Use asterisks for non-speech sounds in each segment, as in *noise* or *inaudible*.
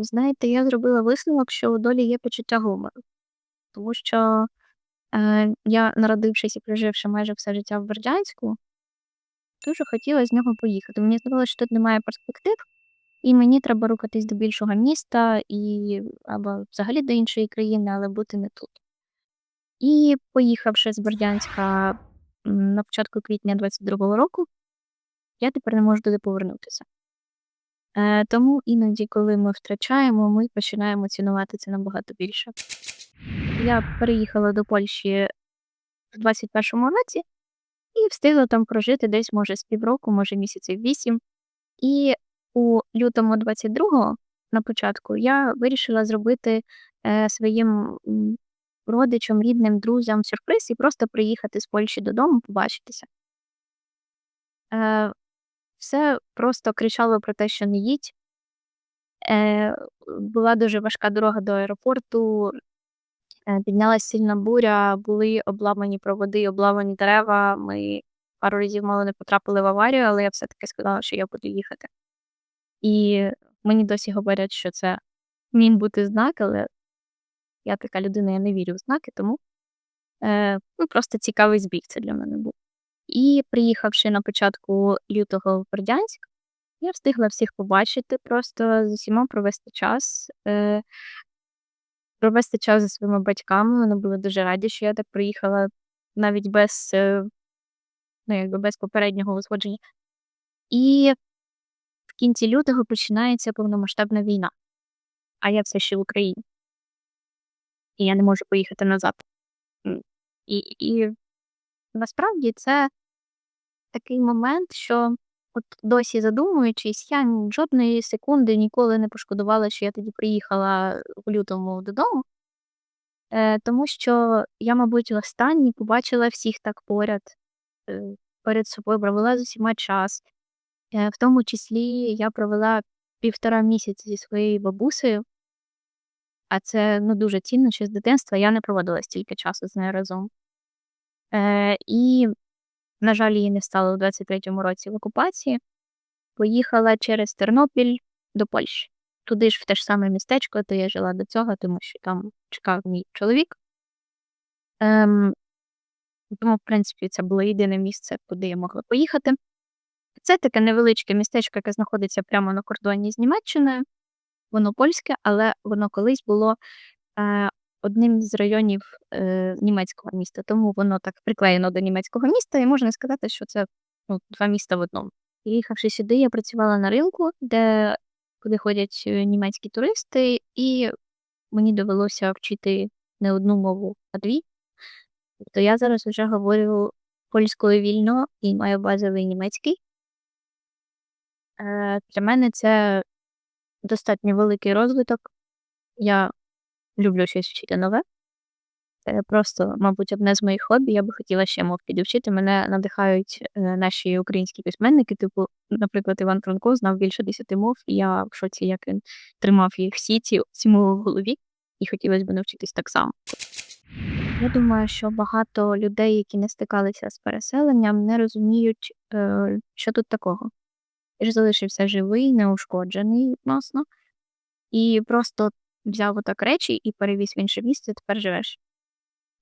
Знаєте, я зробила висновок, що у долі є почуття гумору. Тому що, е, я, народившись і проживши майже все життя в Бердянську, дуже хотіла з нього поїхати. Мені здавалося, що тут немає перспектив, і мені треба рухатись до більшого міста і або взагалі до іншої країни, але бути не тут. І поїхавши з Бердянська, на початку квітня 22-го року, я тепер не можу туди повернутися. Е, тому іноді, коли ми втрачаємо, ми починаємо цінувати це набагато більше. Я переїхала до Польщі в 21-му році і встигла там прожити десь, може, з півроку, може, місяців 8. І у лютому 22-го, на початку, я вирішила зробити, е, своїм, родичам, рідним, друзям сюрприз і просто приїхати з Польщі додому, побачитися. Е, все просто кричало про те, що не їдь. Е, була дуже важка дорога до аеропорту, е, піднялась сильна буря, були обламані проводи, обламані дерева. Ми пару разів мало не потрапили в аварію, але я все-таки сказала, що я буду їхати. І мені досі говорять, що це міг бути знак, але я така людина, я не вірю в знаки, тому, е, ну, просто цікавий збіг це для мене був. І приїхавши на початку лютого в Бердянськ, я встигла всіх побачити, просто з усіма провести час, е провести час зі своїми батьками. Вони були дуже раді, що я так приїхала навіть без, е, ну, якби без попереднього узгодження. І в кінці лютого починається повномасштабна війна, а я все ще в Україні. І я не можу поїхати назад. І і насправді це такий момент, що от досі задумуючись, я жодної секунди ніколи не пошкодувала, що я тоді приїхала в лютому додому. Е, тому що я, мабуть, востаннє побачила всіх так поряд, е, перед собою, провела з усіма час. Е, в тому числі я провела 1,5 місяці зі своєю бабусею. А це, ну, дуже цінно, ще з дитинства я не проводила стільки часу з нею разом. Е, і, на жаль, її не стало у 23-му році в окупації. Поїхала через Тернопіль до Польщі. Туди ж в те ж саме містечко, де я жила до цього, тому що там чекав мій чоловік. Ем, тому, в принципі, це було єдине місце, куди я могла поїхати. Це таке невеличке містечко, яке знаходиться прямо на кордоні з Німеччиною. Воно польське, але воно колись було, е, одним з районів, е, німецького міста, тому воно так приклеєно до німецького міста, і можна сказати, що це, ну, 2 міста в одному. Приїхавши сюди, я працювала на ринку, де куди ходять, е, німецькі туристи, і мені довелося вчити не одну мову, а 2. Тобто я зараз уже говорю польською вільно і маю базовий німецький. Е, для мене це достатньо великий розвиток. Я люблю щось вчити нове. Це просто, мабуть, одне з моїх хобі. Я би хотіла ще мов підучити. Мене надихають, е, наші українські письменники, типу, наприклад, Іван Франко знав більше 10 мов, і я в шоці, як він тримав їх всі ці мови в голові, і хотілось би навчитись так само. Я думаю, що багато людей, які не стикалися з переселенням, не розуміють, е, що тут такого. Ти ж залишився живий, неушкоджений відносно, і просто взяв отак речі і перевіз в інше місце, тепер живеш.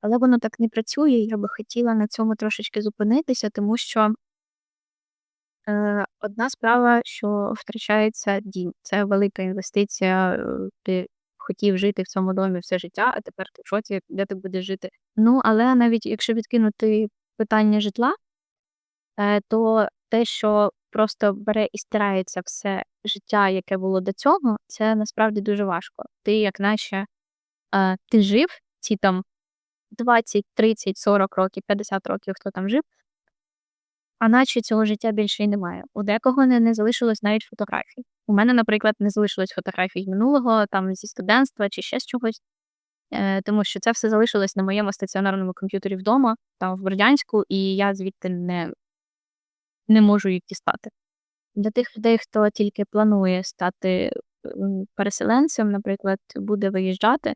Але воно так не працює, я би хотіла на цьому трошечки зупинитися, тому що е, одна справа, що втрачається дім. Це велика інвестиція, е, ти хотів жити в цьому домі все життя, а тепер ти в шоці, де ти будеш жити. Ну, але навіть якщо відкинути питання житла, е, то те, що просто бере і стирається все життя, яке було до цього, це насправді дуже важко. Ти як наче, е, ти жив ці там 20, 30, 40 років, 50 років, хто там жив а наче цього життя більше й немає. У декого не не залишилось навіть фотографій. У мене, наприклад, не залишилось фотографій минулого, там, зі студентства чи ще з чогось, е, тому що це все залишилось на моєму стаціонарному комп'ютері вдома, там в Бердянську, і я звідти не не можу їх дістати. Для тих людей, хто тільки планує стати, переселенцем, наприклад, буде виїжджати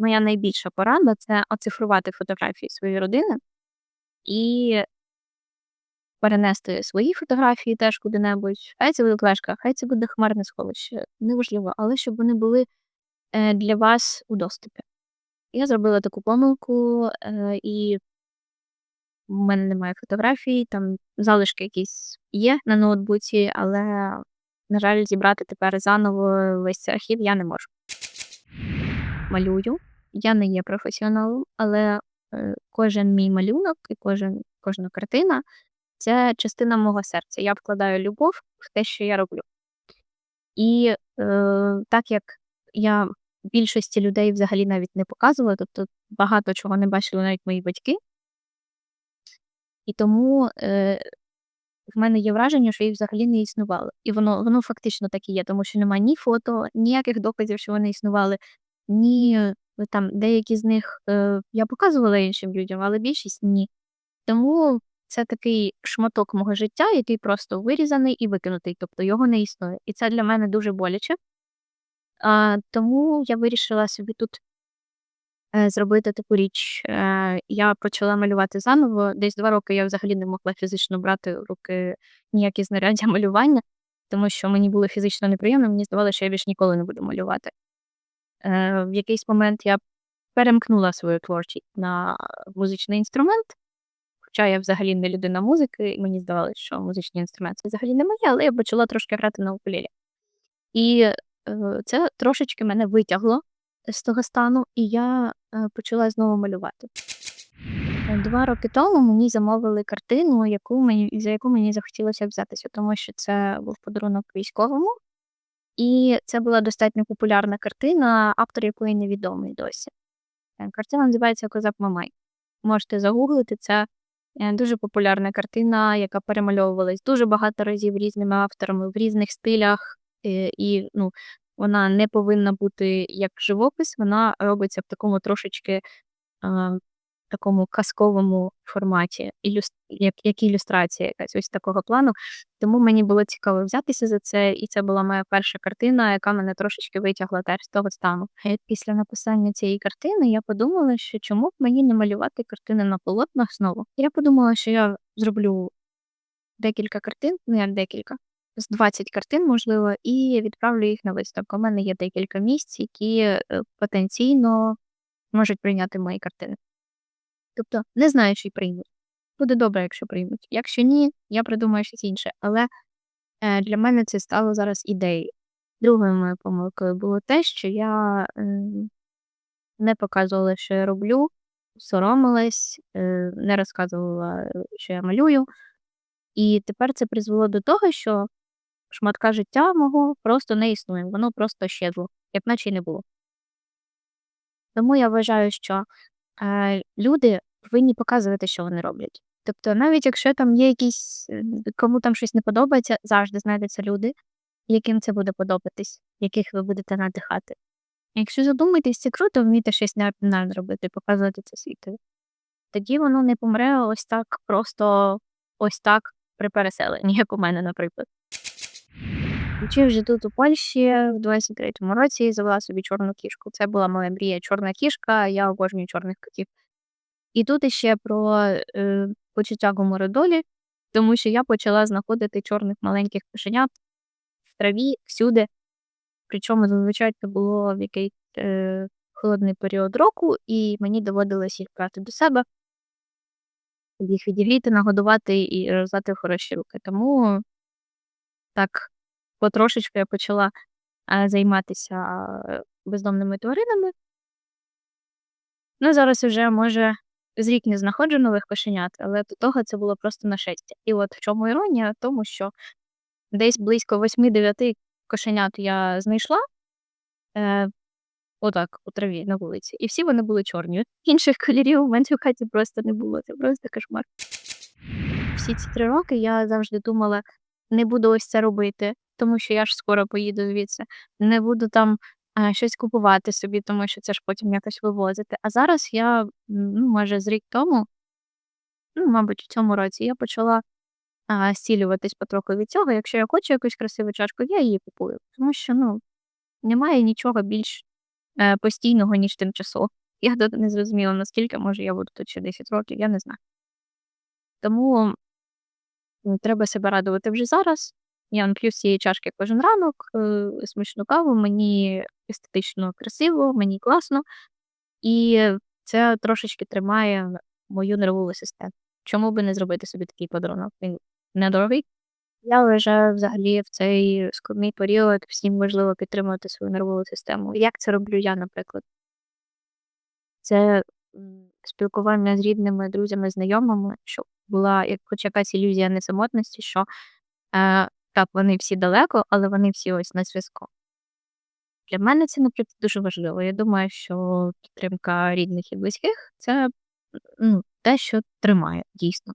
моя найбільша порада це оцифрувати фотографії своєї родини і перенести свої фотографії теж куди-небудь. Хай це буде флешка, хай це буде хмарне сховище, неважливо, але щоб вони були, е, для вас у доступі. Я зробила таку помилку, е, і в мене немає фотографій, там залишки якісь є на ноутбуці, але, на жаль, зібрати тепер заново весь цей архів я не можу. Малюю. Я не є професіоналом, але, е, кожен мій малюнок і кожен кожна картина це частина мого серця. Я вкладаю любов в те, що я роблю. І, е, так як я більшості людей взагалі навіть не показувала, тобто багато чого не бачили навіть мої батьки. І тому, е, в мене є враження, що їх взагалі не існувало. І воно воно фактично так і є, тому що немає ні фото, ніяких доказів, що вони існували, ні, е, там деякі з них, е, я показувала іншим людям, але більшість ні. Тому це такий шматок мого життя, який просто вирізаний і викинутий, тобто його не існує. І це для мене дуже боляче. А, тому я вирішила собі тут е, зробити таку річ. Е, я почала малювати заново. Десь 2 роки я взагалі не могла фізично брати в руки ніякі знаряддя малювання, тому що мені було фізично неприємно, мені здавалося, що я більше ніколи не буду малювати. Е, в якийсь момент я перемкнула свою творчість на музичний інструмент, хоча я взагалі не людина музики, і мені здавалося, що музичний інструмент це взагалі не моє, але я почала трошки грати на укулелі. І, е, це трошечки мене витягло з того стану, і я, е, почала знову малювати. 2 роки тому мені замовили картину, яку мені за яку мені захотілося взятися, тому що це був подарунок військовому. І це була достатньо популярна картина, автор якої невідомий досі. Е, картина називається "Козак Мамай". Можете загуглити, це, е, дуже популярна картина, яка перемальовувалась дуже багато разів різними авторами в різних стилях, е, і, ну, вона не повинна бути як живопис, вона робиться в такому трошечки, а, такому казковому форматі, ілюс як як ілюстрація якась ось такого плану. Тому мені було цікаво взятися за це, і це була моя перша картина, яка мене трошечки витягла теж з того стану. Після написання цієї картини я подумала, що чому б мені не малювати картини на полотнах знову. Я подумала, що я зроблю декілька картин, ну як декілька, з 20 картин, можливо, і відправлю їх на виставку. У мене є декілька місць, які, е, потенційно можуть прийняти мої картини. Тобто не знаю, чи приймуть. Буде добре, якщо приймуть. Якщо ні, я придумаю щось інше. Але, е, для мене це стало зараз ідеєю. Другою моєю помилкою було те, що я, ем, не показувала, що я роблю, соромилась, е, не розказувала, що я малюю. І тепер це призвело до того, що шматка життя мого просто не існує, воно просто щезло, як наче й не було. Тому я вважаю, що, е, люди повинні показувати, що вони роблять. Тобто навіть якщо там є якісь, е, кому там щось не подобається, завжди знайдуться люди, яким це буде подобатись, яких ви будете надихати. Якщо задумаєтесь, це круто вміти щось неординарне робити, показувати це світові. Тоді воно не помре ось так просто, ось так при переселенні, *laughs* як у мене, наприклад. Живучи тут у Польщі в 23-му році, завела собі чорну кішку. Це була моя мрія чорна кішка, я обожнюю чорних котів. І тут іще про, е, почуття гумору долі, тому що я почала знаходити чорних маленьких кошенят в траві всюди. Причому зазвичай це було в якийсь, е, холодний період року, і мені доводилось їх брати до себе їх відігріти, нагодувати і роздати в хороші руки. Тому так потрошечку я почала, е, займатися, е, бездомними тваринами. Ну, зараз уже, може, з рік не знаходжу нових кошенят, але до того це було просто нашестя. І от в чому іронія? Тому, що десь близько 8-9 кошенят я знайшла, е, отак у траві на вулиці, і всі вони були чорні. *laughs* Інших кольорів у мене в хаті просто не було. Це просто кошмар. Всі ці 3 роки я завжди думала: не буду ось це робити, тому що я ж скоро поїду звідси. Не буду там, е, щось купувати собі, тому що це ж потім якось вивозити. А зараз я, ну, може, з рік тому, ну, мабуть, в цьому році я почала, а, зцілюватись потроху від цього. Якщо я хочу якусь красиву чашку, я її купую. Тому що, ну, немає нічого більш, е, постійного, ніж тимчасово. *laughs* Я не зрозуміла, наскільки, може, я буду тут ще 10 років, я не знаю. Тому треба себе радувати вже зараз. Я он п'ю цієї чашки кожен ранок, е, смачну каву, мені естетично красиво, мені класно. І це трошечки тримає мою нервову систему. Чому би не зробити собі такий подарунок? Він недорогий. Я вважаю, взагалі, в цей складний період всім важливо підтримувати свою нервову систему. Як це роблю я, наприклад? Це спілкування з рідними, друзями, знайомими, щоб була як хоч якась ілюзія несамотності, що е, так, вони всі далеко, але вони всі ось на зв'язку. Для мене це, наприклад, дуже важливо. Я думаю, що підтримка рідних і близьких це ну, те, що тримає дійсно.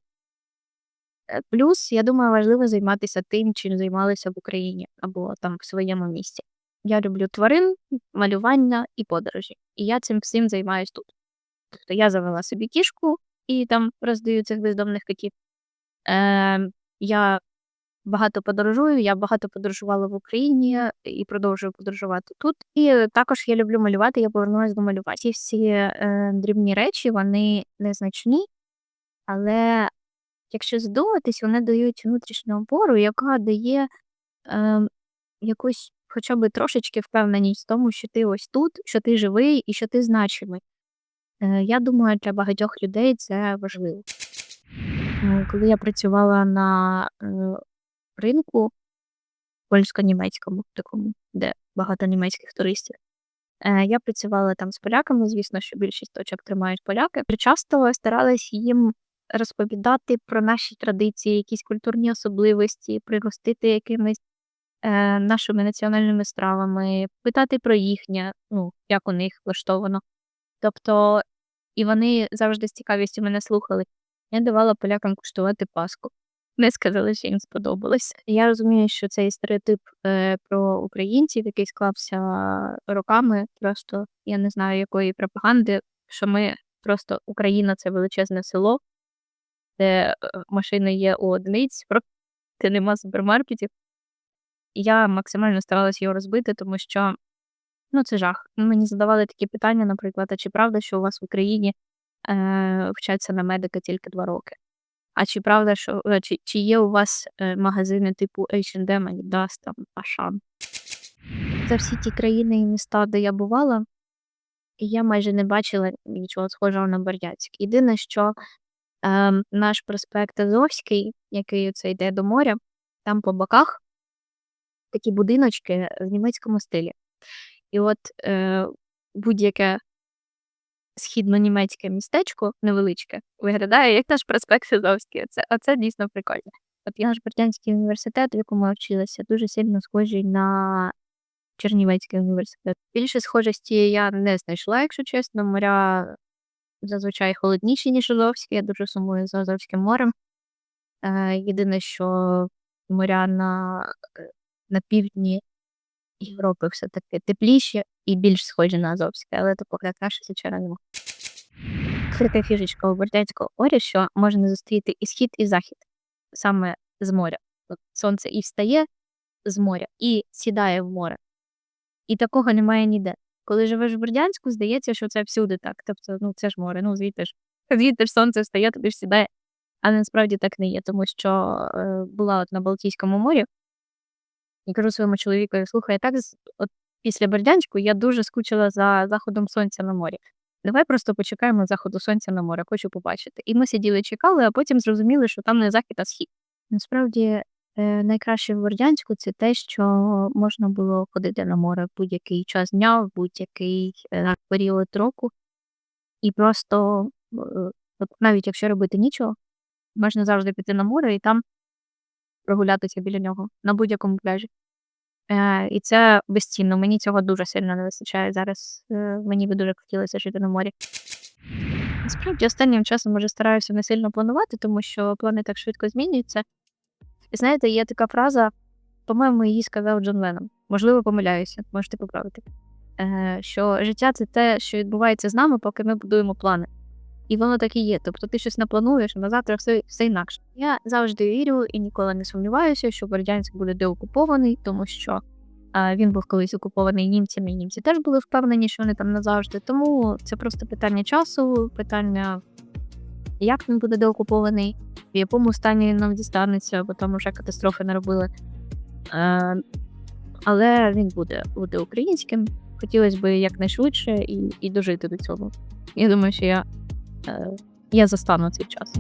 Е, Плюс, я думаю, важливо займатися тим, чим займалися в Україні або там в своєму місті. Я люблю тварин, малювання і подорожі. І я цим всім займаюсь тут. Тобто я завела собі кішку і там роздаю цих бездомних котів. Е, я багато подорожую, я багато подорожувала в Україні і продовжую подорожувати тут. І також я люблю малювати, я повернулася до малювання. Ці всі е, дрібні речі, вони незначні, але якщо задуматись, вони дають внутрішню опору, яка дає е, якусь хоча б трошечки впевненість в тому, що ти ось тут, що ти живий і що ти значимий. Е, я думаю, для багатьох людей це важливо. Е, Коли я працювала на е, ринку польсько-німецькому, такому, де багато німецьких туристів, я працювала там з поляками, звісно, що більшість точок тримають поляки. Часто старалась їм розповідати про наші традиції, якісь культурні особливості, пригостити якимись е, нашими національними стравами, питати про їхнє, ну, як у них влаштовано. Тобто, і вони завжди з цікавістю мене слухали. Я давала полякам куштувати паску. Вони сказали, що їм сподобалось. Я розумію, що цей стереотип е, про українців, який склався роками, просто я не знаю якої пропаганди, що ми просто Україна це величезне село, де е, машини є у одиниць, де нема супермаркетів. Я максимально старалась його розбити, тому що ну, це жах. Мені задавали такі питання, наприклад, а чи правда, що у вас в Україні е, вчаться на медика тільки два роки? А чи правда, що е, чи, чи є у вас е, магазини типу H&M, Adidas, там, Ашан? Це всі ті країни і міста, де я бувала, і я майже не бачила нічого схожого на Бердянськ. Єдине, що е, наш проспект Азовський, який оце йде до моря, там по боках такі будиночки в німецькому стилі. І от е, будь-яке східно-німецьке містечко невеличке виглядає як наш проспект Азовський. Оце, оце дійсно прикольно. От наш Бердянський університет, в якому я вчилася, дуже сильно схожий на Чернівецький університет. Більше схожості я не знайшла, якщо чесно. Моря зазвичай холодніші, ніж Азовське. Я дуже сумую за Азовським морем. Е, єдине, що моря на, е, на півдні Європи все-таки тепліші і більш схожі на Азовське, але то погляд наше звичайно нема. Така фішечка у Бердянського моря, що можна зустріти і схід, і захід саме з моря. Сонце і встає з моря, і сідає в море. І такого немає ніде. Коли живеш в Бердянську, здається, що це всюди так. Тобто, ну це ж море, ну звідти ж звідти ж сонце встає, туди ж сідає. Але насправді так не є, тому що е, була от на Балтійському морі, і кажу своєму чоловікові, слухай, я так от після Бердянську я дуже скучила за заходом сонця на морі. Давай просто почекаємо заходу сонця на море, хочу побачити. І ми сиділи, чекали, а потім зрозуміли, що там не захід, а схід. Насправді е, найкраще в Бердянську це те, що можна було ходити на море в будь-який час дня, в будь-який е, період року. І просто, е, навіть якщо робити нічого, можна завжди піти на море і там прогулятися біля нього на будь-якому пляжі. Е, і це безцінно. Мені цього дуже сильно не вистачає зараз. Е, мені би дуже хотілося жити на морі. Насправді, останнім часом вже стараюся не сильно планувати, тому що плани так швидко змінюються. І знаєте, є така фраза, по-моєму, її сказав Джон Леннон. Можливо, помиляюся, можете поправити. Е, що життя це те, що відбувається з нами, поки ми будуємо плани. І воно так і є. Тобто ти щось наплануєш, а на завтра все, все інакше. Я завжди вірю і ніколи не сумніваюся, що Бердянськ буде деокупований, тому що а, він був колись окупований німцями, і німці теж були впевнені, що вони там назавжди. Тому це просто питання часу, питання як він буде деокупований, в якому стані нам дістанеться, бо там уже катастрофи наробили. Е, але він буде, буде українським. Хотілося б якнайшвидше і, і дожити до цього. Я думаю, що я, я застану цей час.